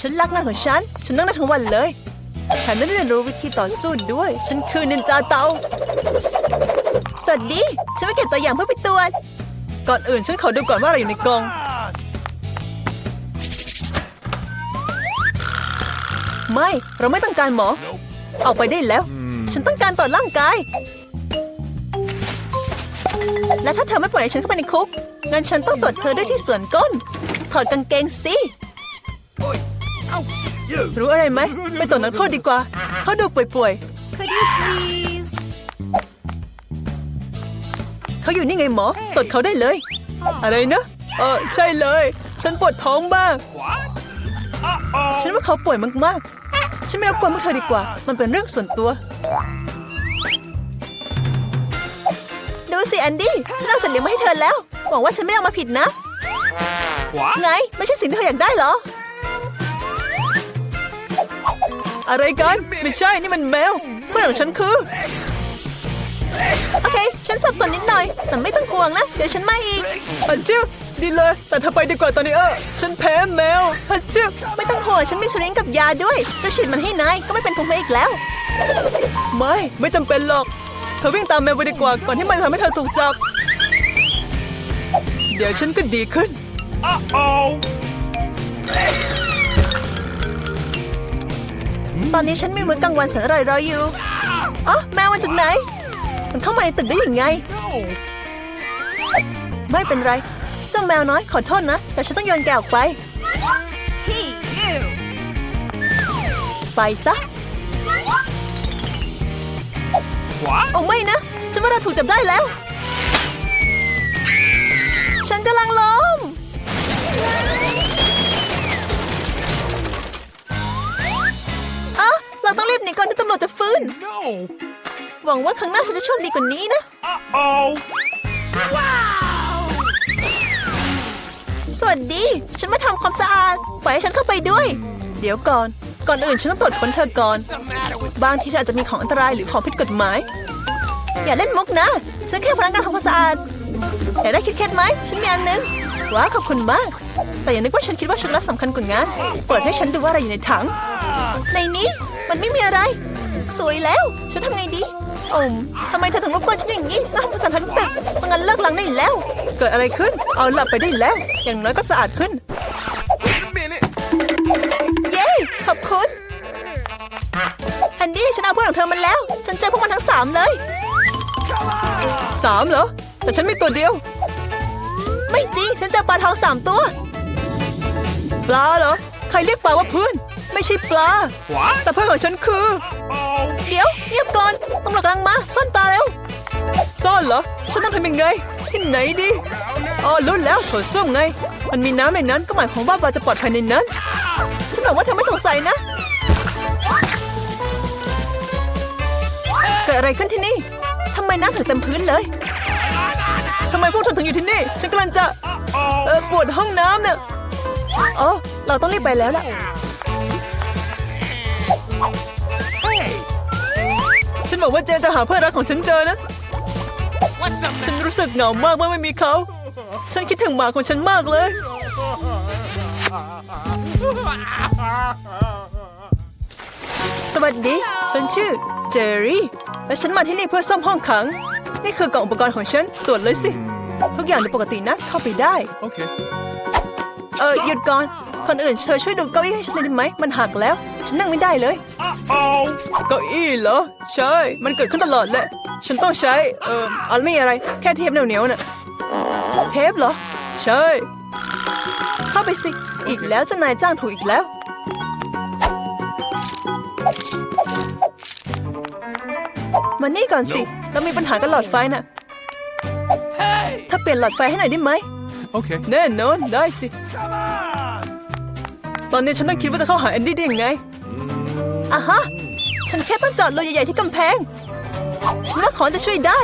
ฉันรักงานของฉัน ฉันนั่งได้ทั้งวันเลยแถมได้เรียนรู้วิธีต่อสู้ด้วย ฉันคือนินจาเตา สวัสดี ฉันมาเก็บตัวอย่างเพื่อไปตรวจ ก่อนอื่นฉันขอดูก่อนว่าอะไรอยู่ในกองไม่ เราไม่ต้องการหมอ ออกไปได้แล้ว ฉันต้องการตรวจร่างกาย และถ้าเธอไม่ปล่อยให้ฉันเข้าไปในคุก งั้นฉันต้องตรวจเธอด้วยที่ส่วนก้น ถอดกางเกงสิ รู้อะไรไหมไปตรวจนักโทษดีกว่า เขาดูป่วยๆ Could you please เขาอยู่นี่ไงหมอตรวจเขาได้เลย อะไรนะเออใช่เลย ฉันปวดท้องมากฉันว่าเขาป่วยมากๆ ฉันไม่รบกวนพวกเธอดีกว่า มันเป็นเรื่องส่วนตัว ดูสิแอนดี้ ฉันเอาสัตว์เลี้ยงมาให้เธอแล้ว หวังว่าฉันไม่เอามาผิดนะ What? ไง ไม่ใช่สิ่งที่เธออยากได้เหรอ อะไรกัน ไม่ใช่นี่มันแมวเพื่อนของฉันคือ โอเค ฉันสับสนนิดหน่อย แต่ไม่ต้องห่วงนะ เดี๋ยวฉันมาอีกฮันจิวดีเลย แต่เธอไปดีกว่าตอนนี้เออ ฉันแพ้แมวฮันจิวไม่ต้องห่วง ฉันมีสลิงกับยาด้วย จะฉีดมันให้นาย ก็ไม่เป็นภูมิแพ้อีกแล้ว ไม่ ไม่จำเป็นหรอก เธอวิ่งตามแมวไปดีกว่า ก่อนที่มันจะทำให้เธอถูกจับ เดี๋ยวฉันก็ดีขึ้น Uh-oh. ตอนนี้ฉันมีมื้อกลางวันแสนอร่อยรออยู่อ๋อแมวมาจากไหน มันเข้ามาในตึกได้ยังไง No. ไม่เป็นไร เจ้าแมวน้อยขอโทษนะ แต่ฉันต้องโยนแกออกไป ไปซะ What? โอ้ไม่นะฉันว่าเราถูกจับได้แล้ว ฉันกำลังล้มอ่ ที่ตำรวจจะฟื้น No. หวังว่าครั้งหน้าฉันจะโชคดีกว่านี้นะ Uh-oh. สวัสดี ฉันมาทำความสะอาดปล่อยให้ฉันเข้าไปด้วย เดี๋ยวก่อน ก่อนอื่นฉันต้องตรวจค้นเธอก่อน บางทีเธออาจจะมีของอันตรายหรือของผิดกฎหมาย อย่าเล่นมุกนะ ฉันแค่พนักงานทำความสะอาด อยากได้คิดเคสไหม ฉันมีอันนึง ว้าวขอบคุณมาก แต่อย่านึกว่าฉันคิดว่าช็อกโกแลตสำคัญกว่างาน เปิดให้ฉันดูว่าอะไรอยู่ในถัง ในนี้มันไม่มีอะไร สวยแล้ว ฉันทำไงดีโอ้มทำไมเธอถึงรบกวนฉันอย่างนี้ฉันต้องทำความสะอาดทั้งตึกเพราะงั้นเลิกลังได้แล้ว เกิดอะไรขึ้น เอาหลับไปได้แล้ว อย่างน้อยก็สะอาดขึ้น Wait a minute. เย้ ขอบคุณอันดี้ฉันเอาเพื่อนของเธอมาแล้ว ฉันเจอพวกมันทั้งสามเลย สามเหรอ แต่ฉันมีตัวเดียว ไม่จริง ฉันเจอปลาทองสามตัว ปลาเหรอ ใครเรียกปลาว่าเพื่อน ไม่ใช่ปลา What? แต่เพื่อนของฉันคือ Oh. เดี๋ยวเงียบก่อนตำรวจกำลังมาซ่อนปลาเร็วซ่อนเหรอ ฉันต้องทำยังไง ที่ไหนดีอ๋อรู้แล้วโถส้วมไง มันมีน้ำในนั้นก็หมายความว่าปลาจะปลอดภัยในนั้น ฉันหวังว่าเธอไม่สงสัยนะเกิดอะไรขึ้นที่นี่ทำไมน้ำถึงเต็มพื้นเลยทำไมพวกเธอถึงอยู่ที่นี่ ฉันกำลังจะ Uh-oh. เออปวดห้องน้ำเนี่ยอ๋อเราต้องรีบไปแล้วล่ะ นบอกว่าเจนจะหาเพื่อนรักของฉันเจอนะ ฉันรู้สึกเหงามากเมื่อไม่มีเขา ฉันคิดถึงหมาของฉันมากเลย สวัสดี ฉันชื่อเจอรี่ และฉันมาที่นี่เพื่อซ่อมห้องขัง นี่คือกล่องอุปกรณ์ของฉัน ตรวจเลยสิ ทุกอย่างดูปกตินะ เข้าไปได้ Okay. เออหยุดก่อน คนอื่นเธอช่วยดูเก้าอี้ให้ฉันหน่อยได้ไหม มันหักแล้ว ฉันนั่งไม่ได้เลย Uh-oh. เก้าอี้เหรอ ใช่ มันเกิดขึ้นตลอดแหละ ฉันต้องใช้ เอออันไม่มีอะไร แค่เทปเหนียวๆน่ะ เทปเหรอ ใช่ เข้าไปสิ อีกแล้วเจ้านายจ้างถูกอีกแล้ว มานี่ก่อนสิ เรามีปัญหากับหลอดไฟน่ะ Hey. ถ้าเปลี่ยนหลอดไฟให้หน่อยได้ไหม Okay. แน่นอนได้สิ Come on. ตอนนี้ฉันต้องคิดว่าจะเข้าหาแอนดี้ได้ยังไงอะฮะ ฉันแค่ต้องจอดรูใหญ่ๆที่กำแพง ฉันว่าขอนจะช่วยได้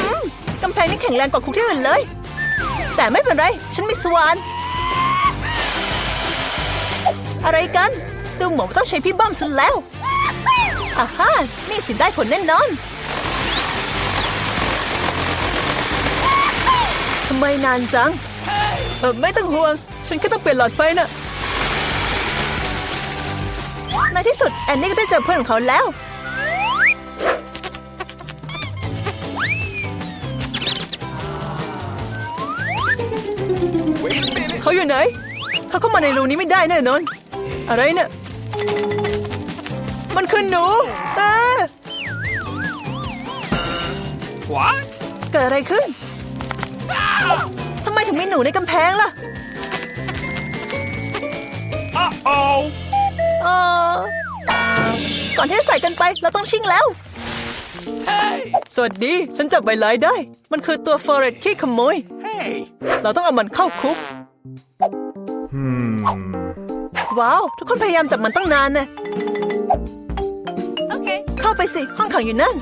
อืมกำแพงนี่แข็งแรงกว่าคุกที่อื่นเลย แต่ไม่เป็นไร ฉันมีสวาน อะไรกันดูเหมือนว่าต้องใช้พี่บ้อมซะแล้วอะฮะนี่สิได้ผลแน่นอนำไมนานจัง เออไม่ต้องห่วง ฉันแค่ต้องเปลี่ยนหลอดไฟน่ะในที่สุดแอนนี่ก็ได้เจอเพื่อนของเขาแล้ว เขาอยู่ไหน เขาเข้ามาในรูนี้ไม่ได้แน่นอน อะไรเนี่ย มันคือหนูเอ้อ What? เกิดอะไรขึ้น ทำไมถึงมีหนูในกำแพงล่ะ Uh-oh. เออก่อนที่จะใส่กันไปเราต้องชิงแล้ว Hey. สวัสดี ฉันจับใบไลายได้ มันคือตัวฟอเรสที่ขโมย Hey. เราต้องเอามันเข้าคุก Hmm. ว้าว ทุกคนพยายามจับมันตั้งนานนะโอเคเข้าไปสิ ห้องขังอยู่นั่น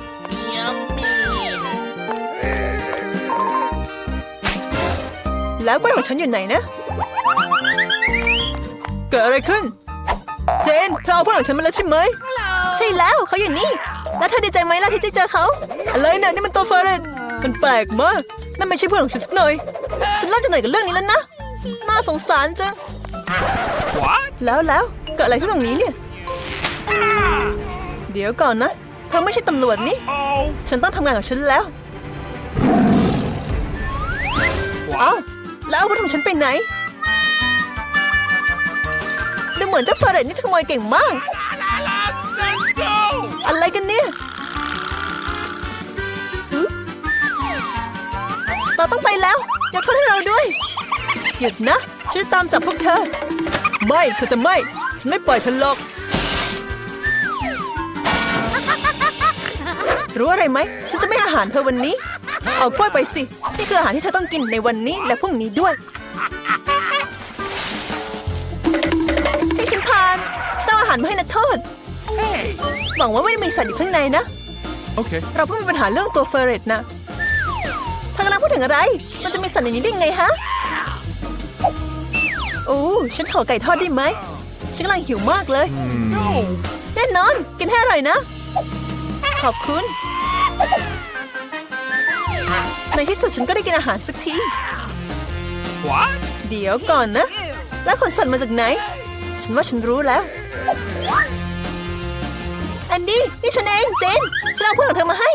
แล้วกล้วยของฉันอยู่ไหนนะ เกิดอะไรขึ้น เจนเธอเอาเพื่อนของฉันมาแล้วใช่ไหมใช่แล้วเขาอยู่นี่ แล้วเธอดีใจไหมล่ะที่ได้เจอเขา อะไรเนี่ยนี่มันตัวเฟอร์เรนมันแปลกมากนั่นไม่ใช่เพื่อนของฉันสักหน่อย ฉันเริ่มจะเหนื่อยกับเรื่องนี้แล้วนะ น่าสงสารจัง What? แล้วแล้วเกิดอะไรขึ้นตรงนี้เนี่ย เดี๋ยวก่อนนะเธอไม่ใช่ตำรวจนี่ Oh. ฉันต้องทำงานของฉันแล้วเอ้า What? แล้วอาวุของฉันไปไหนดูเหมือนเจ้าเฟอร์เรตนี่จะขโมยเก่งมาก อะไรกันเนี่ยเราต้องไปแล้วยกโทษให้เราด้วยหยุดนะฉันจะตามจับพวกเธอ ไม่เธอจะไม่ ฉันไม่ปล่อยเธอหรอกรู้อะไรไหม ฉันจะไม่อาหารเธอวันนี้ เอากล้วยไปสิ นี่คืออาหารที่เธอต้องกินในวันนี้และพรุ่งนี้ด้วยให้ฉันพานฉันเอาอาหารมาให้นักโทษ Hey. หวังว่าไม่ได้มีสัตว์อยู่ข้างในนะ Okay. เราเพิ่งมีปัญหาเรื่องตัวเฟอร์เรตนะเธอกำลังพูดถึงอะไร มันจะมีสัตว์อย่างนี้ได้ไงฮะ โอ้ฉันขอไก่ทอดได้ไหม ฉันกำลังหิวมากเลย No. แน่นอน กินให้อร่อยนะ ขอบคุณ ในที่สุดฉันก็ได้กินอาหารสักที What? เดี๋ยวก่อนนะ แล้วขนสัตว์มาจากไหน ฉันว่าฉันรู้แล้วแอนดี้นี่ฉันเองเจน ฉันเอาเพื่อนของเธอมาให้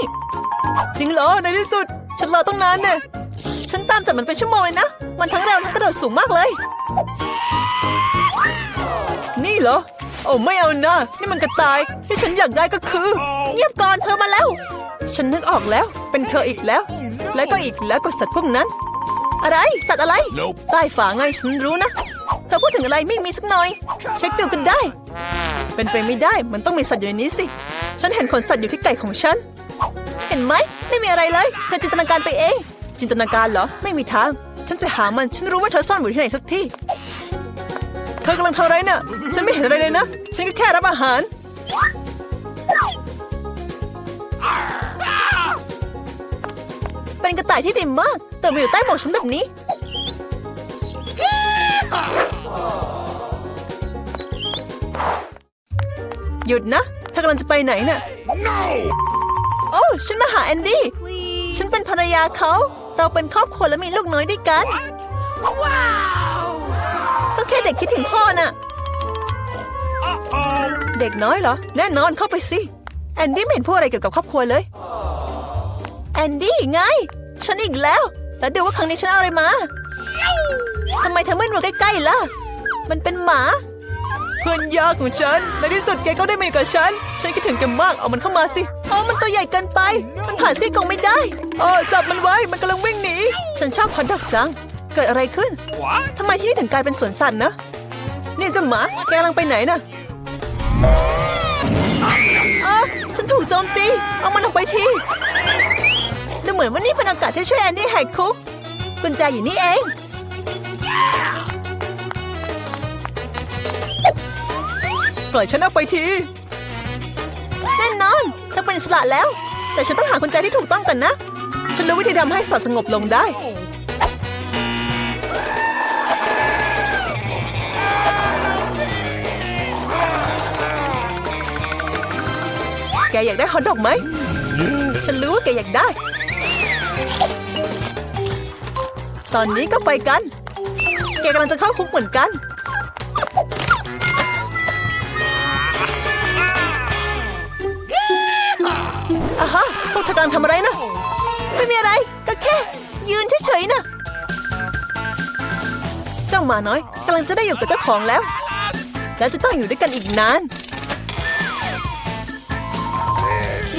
จริงเหรอในที่สุด ฉันรอต้องนานเนี่ยฉันตามจับมันเป็นชั่วโมงเลยนะ มันทั้งเร็วทั้งกระโดดสูงมากเลย นี่เหรอ โอ้ไม่เอานะนี่มันกระต่าย ที่ฉันอยากได้ก็คือ เงียบก่อนเธอมาแล้ว ฉันนึกออกแล้ว เป็นเธออีกแล้ว แล้วก็อีกแล้วก็สัตว์พวกนั้น อะไรสัตว์อะไร Nope ใต้ฝาไงฉันรู้นะเธอพูดถึงอะไรไม่มีสักหน่อย เช็คดูกันได้ เป็นไปไม่ได้มันต้องมีสัตว์อยู่ในนี้สิ ฉันเห็นขนสัตว์อยู่ที่ไก่ของฉัน เห็นไหมไม่มีอะไรเลยเธอจินตนาการไปเอง จินตนาการเหรอไม่มีทาง ฉันจะหามันฉันรู้ว่าเธอซ่อนอยู่ที่ไหนสักที่เธอกำลังทำอะไรน่ะ ฉันไม่เห็นอะไรเลยนะ ฉันก็แค่รับอาหาร เป็นกระต่ายที่ดีมาก แต่มาอยู่ใต้หมวกฉันแบบนี้ หยุดนะเธอกำลังจะไปไหนน่ะ โอ้ฉันมาหาแอนดี้ ฉันเป็นภรรยาเขา เราเป็นครอบครัวและมีลูกน้อยด้วยกัน Wow. ก็ แค่เด็กคิดถึงพ่อน่ะ Uh-oh. เด็กน้อยเหรอ แน่นอนเข้าไปสิ แอนดี้ไม่เห็นพูดอะไรเกี่ยวกับครอบครัวเลย แอนดี้ไง ฉันอีกแล้ว แล้วดูว่าครั้งนี้ฉันเอาอะไรมา ทำไมเธอไม่มาใกล้ๆล่ะ มันเป็นหมา เพื่อนยากของฉัน ในที่สุดแกก็ได้มาอยู่กับฉัน ฉันคิดถึงแกมาก เอามันเข้ามาสิโอ้มันตัวใหญ่เกินไป มันผ่านซี่กรงไม่ได้โอ้จับมันไว้ มันกำลังวิ่งหนี ฉันชอบฮอตดอกจังเกิดอะไรขึ้น What? ทำไมที่นี่ถึงกลายเป็นสวนสัตว์นะ นี่เจ้าหมา แกกำลังไปไหนน่ะอะฉันถูกโจมตี เอามันออกไปทีดูเหมือนว่านี่เป็นโอกาสที่ช่วยแอนดี้แหกคุก กุญแจอยู่นี่เอง ปล่อยฉันออกไปทีแน่นอนเธอเป็นอิสระแล้ว แต่ฉันต้องหากุญแจที่ถูกต้องก่อนนะ ฉันรู้วิธีทำให้สัตว์สงบลงได้ แกอยากได้ฮอตดอกไหม ฉันรู้ว่าแกอยากได้ ตอนนี้ก็ไปกัน แกกำลังจะเข้าคุกเหมือนกันอาะฮะพวกเธอกำลังทำอะไรนะ ไม่มีอะไร ก็แค่ ยืนเฉยๆนะเจ้าหมาน้อยกำลังจะได้อยู่กับเจ้าของแล้ว แล้วจะต้องอยู่ด้วยกันอีกนาน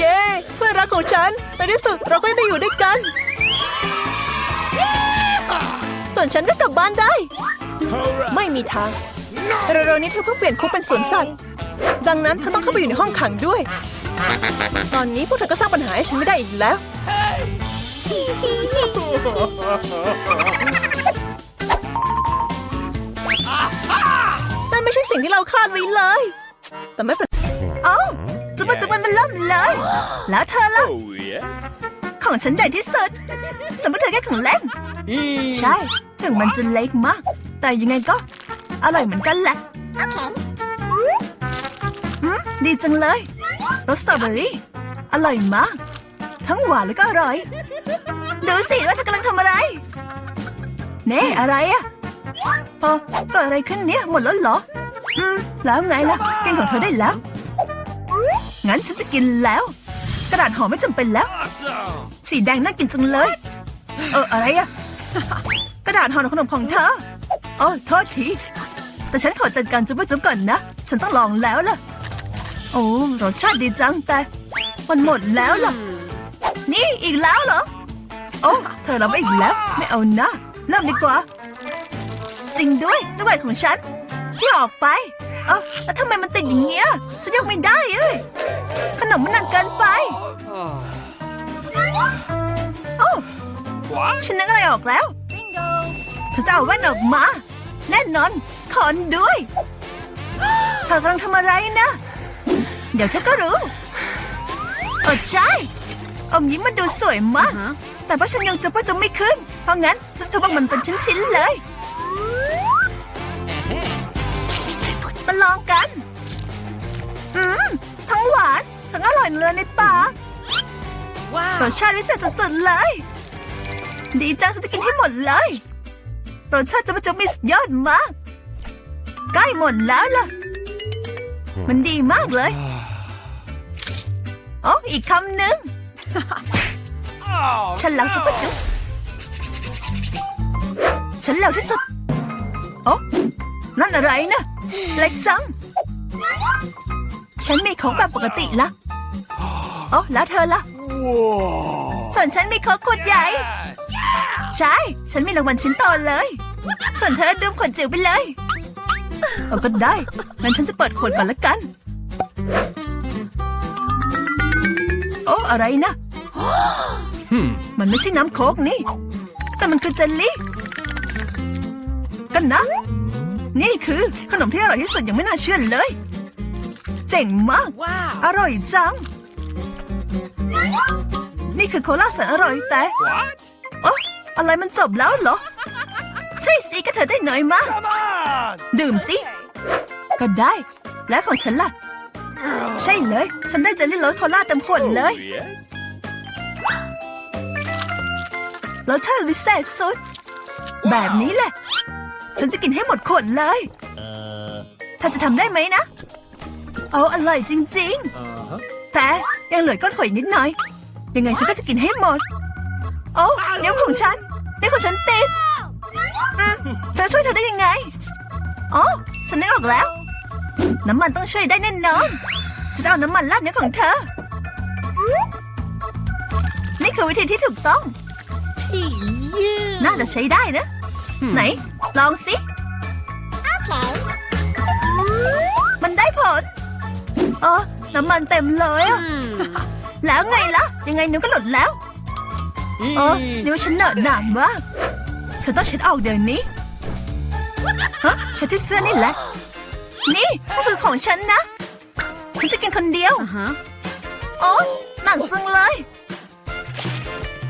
เย้เพื่อนรักของฉันในที่สุดเราก็ได้อยู่ด้วยกัน ส่วนฉันก็กลับบ้านได้ ไม่มีทางเร็วๆนี้เธอเพิ่งเปลี่ยนคุกเป็นสวนสัตว์ ดังนั้นเธอต้องเข้าไปอยู่ในห้องขังด้วย ตอนนี้พวกเธอก็สร้างปัญหาให้ฉันไม่ได้อีกแล้ว นั่นไม่ใช่สิ่งที่เราคาดไว้เลย แต่ไม่เป็นเอ้า จุบันจุบันมันเริ่มเลย แล้วเธอล่ะ Oh, yes. ของฉันใหญ่ที่สุดสมมติเธอแค่ของเล่น ใช่ ถึงมันจะเล็กมาก แต่ยังไงก็ อร่อยเหมือนกันแหละโอเคอืมดีจังเลยรสสตรอเบอรี่ อร่อยมาก ทั้งหวานแล้วก็อร่อย ดูสิว่าเธอกำลังทำอะไร เน่อะไรอะพอเกิดอะไรขึ้นเนี่ย หมดแล้วเหรอ อืม แล้วไงล่ะกินของเธอได้แล้ว งั้นฉันจะกินแล้ว กระดาษห่อไม่จำเป็นแล้ว Awesome. สีแดงน่ากินจังเลย เอออะไรอะกระดาษห่อขนมของเธออ๋อโทษที แต่ฉันขอจัดการจุ๊บจุ๊บก่อนนะ ฉันต้องลองแล้วล่ะ โอ้รสชาติดีจังแต่ มันหมดแล้วล่ะ นี่อีกแล้วเหรอ โอ้เธอรับไปอีกแล้ว ไม่เอานะเริ่มดีกว่า จริงด้วยลูกแหวนของฉัน ที่ออกไป เอ้าแล้วทำไมมันติดอย่างเงี้ย ฉันยกไม่ได้เอ้ย ขนมมันหนักเกินไป โอ้ What? ฉันนึกอะไรออกแล้ว ฉันจะเอาแว่นออกมา แน่นอน ขอนด้วย เธอกำลังทำอะไรนะ เดี๋ยวเธอก็รู้เออใช่ อมยิ้มมันดูสวยมาก แต่ว่าฉันยังจะว่าจะไม่ขึ้น เพราะงั้นจะทำว่ามันเป็นชิ้นๆเลย มาลองกัน อืม ทั้งหวาน ทั้งอร่อยเลยในปากรสชาติพิเศษสุดๆเลย ดีจังฉันจะกินให้หมดเลยรสชาติจะมาจะมีสุดยอดมาก ใกล้หมดแล้วล่ะ มันดีมากเลยอ๋ออีกคำหนึ่ง Oh, ฉันรักจุ๊บจุ๊บฉันเร็วที่สุดโอ้นั่นอะไรนะ เล็กจัง ฉันมีของแบบปกติละโอ้แล้วเธอล่ะส่วนฉันมีของขวดใหญ่ ใช่ ฉันมีรางวัลชิ้นโตเลย ส่วนเธอดื่มขวดจิ๋วไปเลย เอาก็ได้ งั้นฉันจะเปิดขวดก่อนละกัน โอ้ อะไรนะมันไม่ใช่น้ำโค้กนี่ แต่มันคือเจลลี่ กันนะ นี่คือขนมที่อร่อยที่สุดยังไม่น่าเชื่อเลย เจ๋งมากอร่อยจัง นี่คือโคลาแสนอร่อยแต่ What? โอ๊ะอะไรมันจบแล้วเหรอ ใช่สิก็เธอได้หน่อยมา Come on. ดื่มสิ ก็ได้ แล้วของฉันล่ะ ใช่เลย ฉันได้เจลลี่รสโคลาเต็มขวดเลย Oh, yes. รสชาติวิเศษสุด แบบนี้แหละ ฉันจะกินให้หมดขวดเลยเธอจะทำได้ไหมนะ เอาอร่อยจริง ๆ แต่ยังเหลือก้อนขวดอีกนิดหน่อย ยังไงฉันก็จะกินให้หมด โอ้นิ้วของฉันนิ้วของฉันติดอืมฉันช่วยเธอได้ยังไง อ๋อ ฉันนึกออกแล้ว น้ำมันต้องช่วยได้แน่นอน ฉันจะเอาน้ำมันราดนิ้วของเธอ นี่คือวิธีที่ถูกต้อง น่าจะใช้ได้นะ ไหน ลองสิโอเคมันได้ผลเออน้ำมันเต็มเลยอะแล้วไงล่ะ ยังไงนิ้วก็หลุดแล้วเออนิ้วฉันเหนอะหนามมากฉันต้องเช็ดออกเดี๋ยวนี้ฮะเช็ดที่เสื้อนี่แหละ นี่ก็คือของฉันนะ ฉันจะกินคนเดียวโอ้หนักจังเลย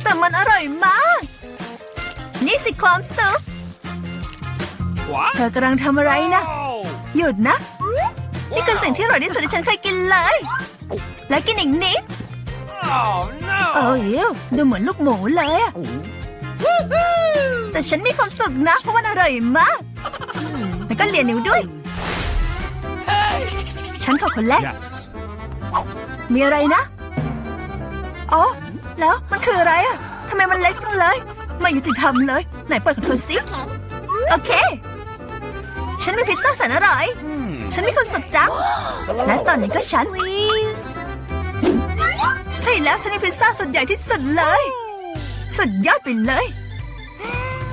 แต่มันอร่อยมาก นี่สิความสุข What? เธอกำลังทำอะไรนะ Oh. หยุดนะ นี่คือสิ่งที่อร่อยที่สุดที่ฉันเคยกินเลย และกินอีกนิด Oh เอ no. อเยวดูเหมือนลูกหมูเลยอะแต่ฉันมีความสุขนะ เพราะมันอร่อยมาก แล้วก็เลียนิ้วด้วย ฉันขอคนแรก Yes. มีอะไรนะ อ๋อ แล้วมันคืออะไรอะทำไมมันเล็กจังเลย ไม่ยุติธรรมเลย ไหนเปิดของเธอสิ โอเค ฉันมีพิซซ่าแสนอร่อย ฉันมีความสุขจัง และตอนนี้ก็ฉัน Please. ใช่แล้วฉันมีพิซซ่าสุดใหญ่ที่สุดเลย สุดยอดไปเลย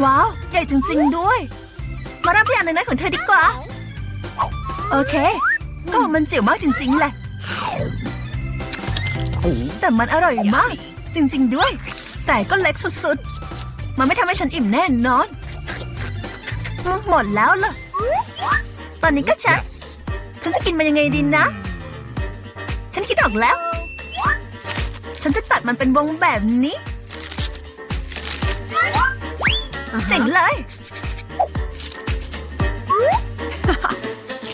ว้าว ใหญ่จริง ๆ ด้วย มารับอย่างหนึ่งนะของเธอดีกว่า โอเค ก็มันจิ๋วมากจริง ๆ แหละ แต่มันอร่อยมาก จริง ๆ ด้วย แต่ก็เล็กสุด ๆ มันไม่ทำให้ฉันอิ่มแน่นอนอืมหมดแล้วเหรอ ตอนนี้ก็ฉัน Yes. ฉันจะกินมันยังไงดีนะ ฉันคิดออกแล้ว ฉันจะตัดมันเป็นวงแบบนี้ เจ๋งเลย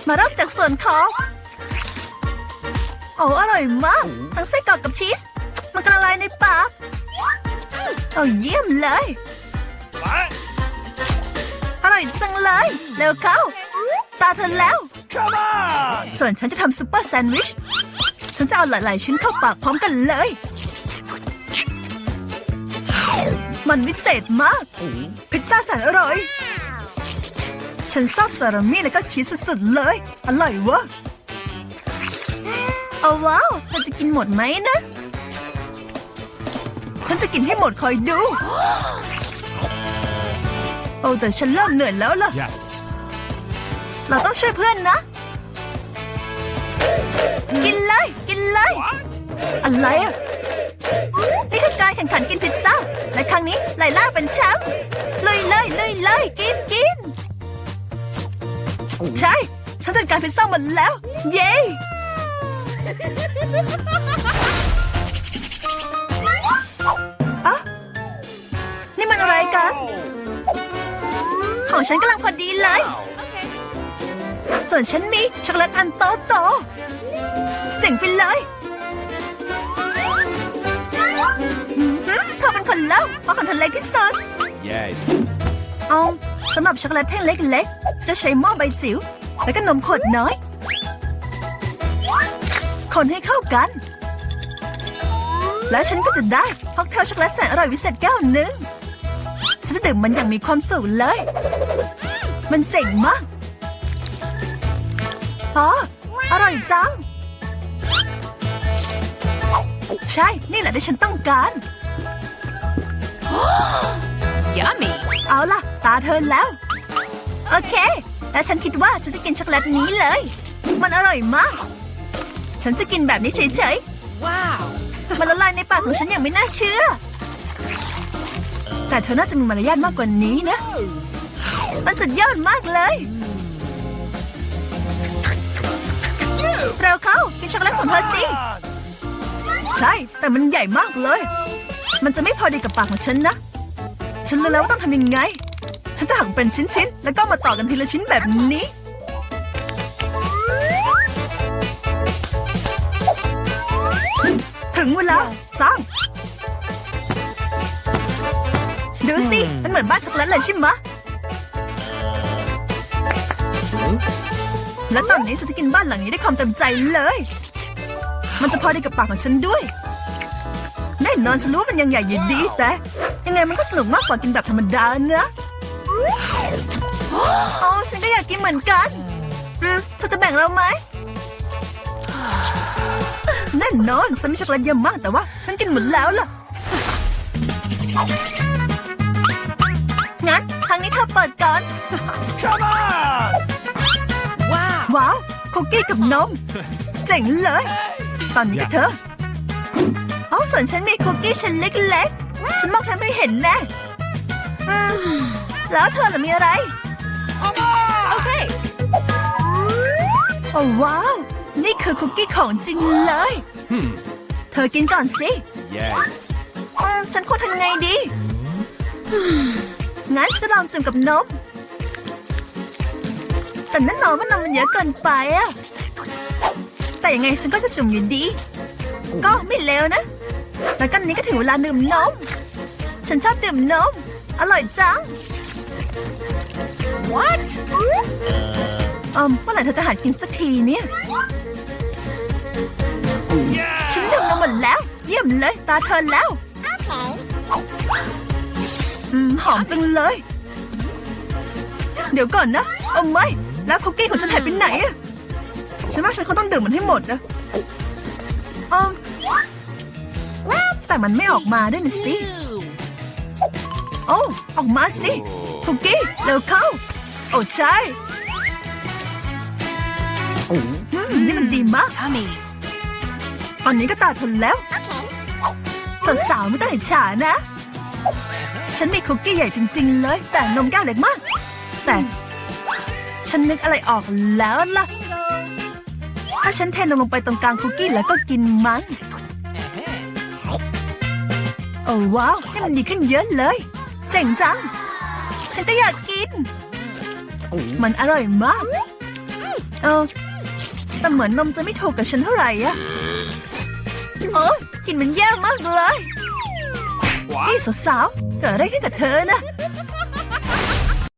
มาเริ่มจากส่วนคอโอ้อร่อยมาก ทั้งไส้กรอกกับชีส มันกระลายในปากโอ้เยี่ยมเลย What? อ ร่อยจังเลย เร็วเข้า ตาเธอแล้ว Come on! ส่วนฉันจะทำซุปเปอร์แซนด์วิช ฉันจะเอาหลาย ๆ ชิ้นเข้าปากพร้อมกันเลย มันวิเศษมาก พิซซ่าแสนอร่อย ฉันชอบซาลามี่และก็ชีสสุด ๆ เลย อร่อยวะเอาว้าวเธอจะกินหมดไหมนะ ฉันจะกินให้หมดคอยดู โอ้แต่ฉันเริ่มเหนื่อยแล้วล่ะ Yes. เราต้องช่วยเพื่อนนะ กินเลย กินเลย อะไรอะนี่คือการแข่งขันกินพิซซ่า และครั้งนี้ไลล่าเป็นแชมป์เลยเลยเลยเลยกินกิน ใช่ ฉันจัดการพิซซ่าหมดแล้ว เย้อะนี่มันอะไรกัน ของฉันกำลังพอดีเลย ส่วนฉันมีช็อกโกแลตอันโตโตๆเจ๋งไปเลยหืมเธอเป็นคนเล่าเพราะของเธอเล็กที่สุด Yes. เอาสำหรับช็อกโกแลตแท่งเล็กๆฉันจะใช้หม้อใบจิ๋วแล้วก็นมขวดน้อย คนให้เข้ากัน แล้วฉันก็จะได้ค็อกเทลช็อกโกแลตแสนอร่อยวิเศษแก้วหนึ่งฉันจะดื่มมันอย่างมีความสุขเลย มันเจ๋งมากอ๋ออร่อยจัง ใช่ นี่แหละที่ฉันต้องการ Yummy. เอาล่ะ ตาเธอแล้ว โอเค แล้วฉันคิดว่าฉันจะกินช็อกโกแลตนี้เลย มันอร่อยมาก ฉันจะกินแบบนี้เฉย Wow. ๆมันละลายในปากของฉันอย่างไม่น่าเชื่อ แต่เธอน่าจะมีมารยาทมากกว่านี้นะ มันสุดยอดมากเลย เราเข้ากินช็อกโกแลตของเธอสิ ใช่ แต่มันใหญ่มากเลย มันจะไม่พอดีกับปากของฉันนะ ฉันรู้แล้วว่าต้องทำยังไง ฉันจะหักเป็นชิ้นๆ แล้วก็มาต่อกันทีละชิ้นแบบนี้ ถึงเวลาสร้างดูสิ มันเหมือนบ้านช็อกโกแลตเลยใช่ไหม และตอนนี้ฉันจะกินบ้านหลังนี้ได้วยความเต็มใจเลย มันจะพอดีกับปากของฉันด้วย แน่นอนฉันรู้ว่ามันยังใหญ่อยู่ดี แต่ ยังไงมันก็สนุกมากกว่ากินแบบธรรมดานะอ๋อฉันก็อยากกินเหมือนกันอืมเธอจะแบ่งเราไหมแน่นอนฉันมีช็อกโกแลตเยอะมากแต่ว่า ฉันกินหมดแล้วล่ะ งั้นครั้งนี้เธอเปิดก่อน กกี้กับนม เจ๋งเลย ตอนนี้ก็เธอ เอาส่วนฉันมีคุกกี้ชิ้นเล็กๆ ฉันมองเธอไม่เห็นแน่อืมแล้วเธอล่ะมีอะไร Okay. โอ้ว้าว นี่คือคุกกี้ของจริงเลย เธอกินก่อนสิ Yes. อืมฉันควรทำไงดีอืมงั้นจะลองจิ้มกับนมแต่แน่นอนว่านมมันเยอะเกินไปอะ แต่ยังไงฉันก็จะจุ่มอยู่ดี ก็ไม่เลวนะ แล้วกันนี้ก็ถึงเวลาดื่มนม ฉันชอบดื่มนม อร่อยจัง What? อืมเมื่อไหร่เธอจะหัดกินสักทีเนี่ย Yeah! ฉันดื่มนมหมดแล้ว เยี่ยมเลยตาเธอแล้ว อืมหอมจังเลย เดี๋ยวก่อนนะเอาไม่แล้วคุกกี้ของฉันหายไปไหนอะ ฉันว่าฉันคงต้องดื่มมันให้หมดนะอมแต่มันไม่ออกมาด้วยนะสิ โอ้ ออกมาสิคุกกี้เร็วเข้า โอ้ใช่อืมนี่มันดีมาก ตอนนี้ก็ตาทนแล้วสาวๆไม่ต้องอิจฉานะ ฉันมีคุกกี้ใหญ่จริง ๆ เลย แต่นมแก้วเล็กมาก แต่ ฉันนึกอะไรออกแล้วล่ะ ถ้าฉันเทนมลงไปตรงกลางคุกกี้แล้วก็กินมันโอ้ว้าวนี่มันดีขึ้นเยอะเลย เจ๋งจัง ฉันก็อยากกิน มันอร่อยมาก เออแต่เหมือนนมจะไม่ถูกกับฉันเท่าไหร่อะโอ้ยกลินมันแย่มากเลย นี่สาวๆเกิดอะไรขึ้นกับเธอนะ